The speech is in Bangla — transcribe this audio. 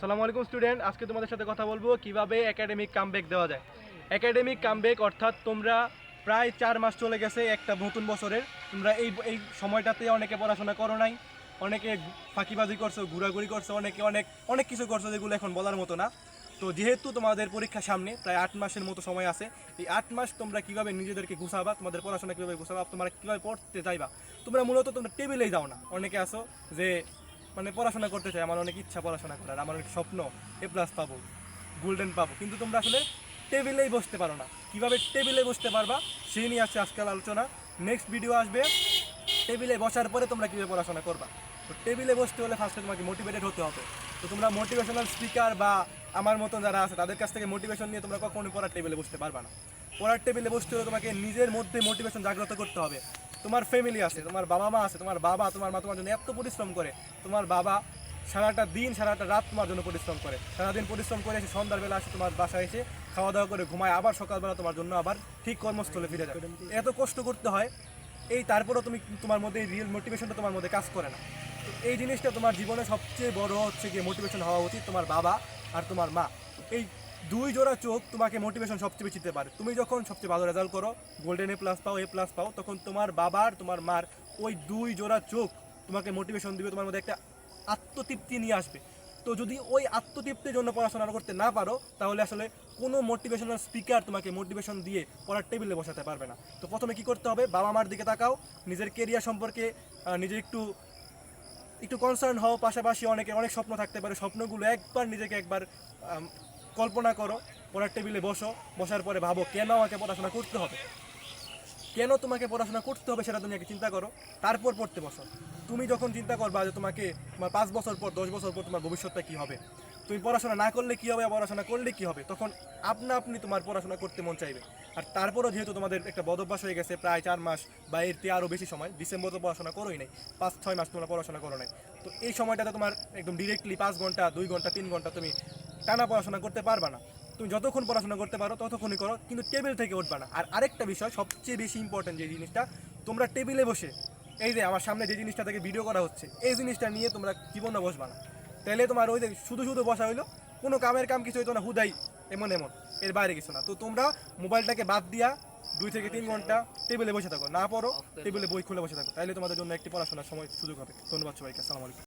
আসসালামু আলাইকুম স্টুডেন্ট, আজকে তোমাদের সাথে কথা বলব কীভাবে একাডেমিক কামব্যাক দেওয়া যায়। একাডেমিক কামব্যাক অর্থাৎ তোমরা প্রায় চার মাস চলে গেছে একটা নতুন বছরের। তোমরা এই এই সময়টাতে অনেকে পড়াশোনা করো নাই, অনেকে ফাঁকিবাজি করছ, ঘোরাঘুরি করছ, অনেকে অনেক অনেক কিছু করছ যেগুলো এখন বলার মতো না। তো যেহেতু তোমাদের পরীক্ষা সামনে, প্রায় আট মাসের মতো সময় আছে, এই আট মাস তোমরা কীভাবে নিজেদেরকে ঘুষাবা তোমাদের পড়াশোনা কীভাবে ঘুষাবা তোমরা কীভাবে পড়তে চাইবা, তোমরা মূলত তোমরা টেবিলেই যাও না। অনেকে আসো যে মানে পড়াশোনা করতে চাই, আমার অনেক ইচ্ছা পড়াশোনা করার, আমার অনেক স্বপ্ন এ প্লাস পাবো গোল্ডেন পাবো। কিন্তু তোমরা আসলে টেবিলেই বসতে পারো না। কীভাবে টেবিলে বসতে পারবা, সেই নিয়ে আসছে আজকাল আলোচনা। নেক্সট ভিডিও আসবে টেবিলে বসার পরে তোমরা কীভাবে পড়াশোনা করবা। তো টেবিলে বসতে হলে ফার্স্টে তোমাকে মোটিভেটেড হতে হবে। তো তোমরা মোটিভেশনাল স্পিকার বা আমার মতন যারা আছে, তাদের কাছ থেকে মোটিভেশন নিয়ে তোমরা কখনোই পড়ার টেবিলে বসতে পারবা না। পড়ার টেবিলে বসতে হলে তোমাকে নিজের মধ্যে মোটিভেশন জাগ্রত করতে হবে। তোমার ফ্যামিলি আছে, তোমার বাবা মা আছে, তোমার বাবা, তোমার মা তোমার জন্য এত পরিশ্রম করে। তোমার বাবা সারাটা দিন, সারাটা রাত তোমার জন্য পরিশ্রম করে। সারাদিন পরিশ্রম করে এসে সন্ধ্যাবেলা আসে তোমার বাসায় এসে খাওয়া দাওয়া করে ঘুমায়, আবার সকালবেলা তোমার জন্য আবার ঠিক কর্মস্থলে ফিরে যাবে এত কষ্ট করতে হয়, এই তারপরেও তুমি তোমার মধ্যে এই রিয়েল মোটিভেশনটা তোমার মধ্যে কাজ করে না। এই জিনিসটা তোমার জীবনে সবচেয়ে বড় হচ্ছে গিয়ে মোটিভেশন হওয়া উচিত তোমার বাবা আর তোমার মা। এই দুই জোড়া চোখ তোমাকে মোটিভেশন সবচেয়ে বেশি দিতে পারে। তুমি যখন সবচেয়ে ভালো রেজাল্ট করো গোল্ডেন এ প্লাস পাও এ প্লাস পাও, তখন তোমার বাবার তোমার মার ওই দুই জোড়া চোখ তোমাকে মোটিভেশন দিবে, তোমার মধ্যে একটা আত্মতৃপ্তি নিয়ে আসবে। তো যদি ওই আত্মতৃপ্তির জন্য পড়াশোনা করতে না পারো, তাহলে আসলে কোনো মোটিভেশনাল স্পিকার তোমাকে মোটিভেশন দিয়ে পড়ার টেবিলে বসাতে পারবে না। তো প্রথমে কি করতে হবে? বাবা মার দিকে তাকাও, নিজের কেরিয়ার সম্পর্কে নিজের একটু একটু কনসার্ন হও। পাশাপাশি অনেকে অনেক স্বপ্ন থাকতে পারে, স্বপ্নগুলো একবার নিজেকে একবার কল্পনা করো, পড়ার টেবিলে বসো, বসার পরে ভাবো কেন আমাকে পড়াশোনা করতে হবে? কেন তোমাকে পড়াশোনা করতে হবে সেটা তুমি আগে চিন্তা করো, তারপর পড়তে বসো। তুমি যখন চিন্তা করবা যে তোমাকে তোমার পাঁচ বছর পর, দশ বছর পর তোমার ভবিষ্যৎটা কী হবে, তুমি পড়াশোনা না করলে কী হবে, পড়াশোনা করলে কী হবে, তখন আপনা আপনি তোমার পড়াশোনা করতে মন চাইবে। আর তারপরও যেহেতু তোমাদের একটা বদভ্যাস হয়ে গেছে, প্রায় চার মাস বা এর চেয়ে আরও বেশি সময়, ডিসেম্বর তো পড়াশোনা করোই নাই, পাঁচ ছয় মাস তোমরা পড়াশোনা করো নাই। তো এই সময়টাতে তোমার একদম ডিরেক্টলি পাঁচ ঘণ্টা, দুই ঘণ্টা, তিন ঘণ্টা তুমি টানা পড়াশোনা করতে পারবা না। তুমি যতক্ষণ পড়াশোনা করতে পারো ততক্ষণই করো কিন্তু টেবিল থেকে উঠবা না। আর আরেকটা বিষয় সবচেয়ে বেশি ইম্পর্টেন্ট যে জিনিসটা তোমরা টেবিলে বসে এই যে আমার সামনে যে জিনিসটা থেকে ভিডিও করা হচ্ছে এই জিনিসটা নিয়ে তোমরা জীবনে বসবা না। তাহলে তোমার ওই যে শুধু শুধু বসা হইল কোনো কামের কাম কিছু হইতো না হুদাই এমন এমন এর বাইরে কিছু না। তো তোমরা মোবাইলটাকে বাদ দিয়া দুই থেকে তিন ঘণ্টা টেবিলে বসে থাকো। না পড়ো টেবিলে বই খুলে বসে থাকো। তাহলে তোমাদের জন্য একটি পড়াশোনার সময় সুযোগ হবে। ধন্যবাদ সবাইকে আসসালামু আলাইকুম।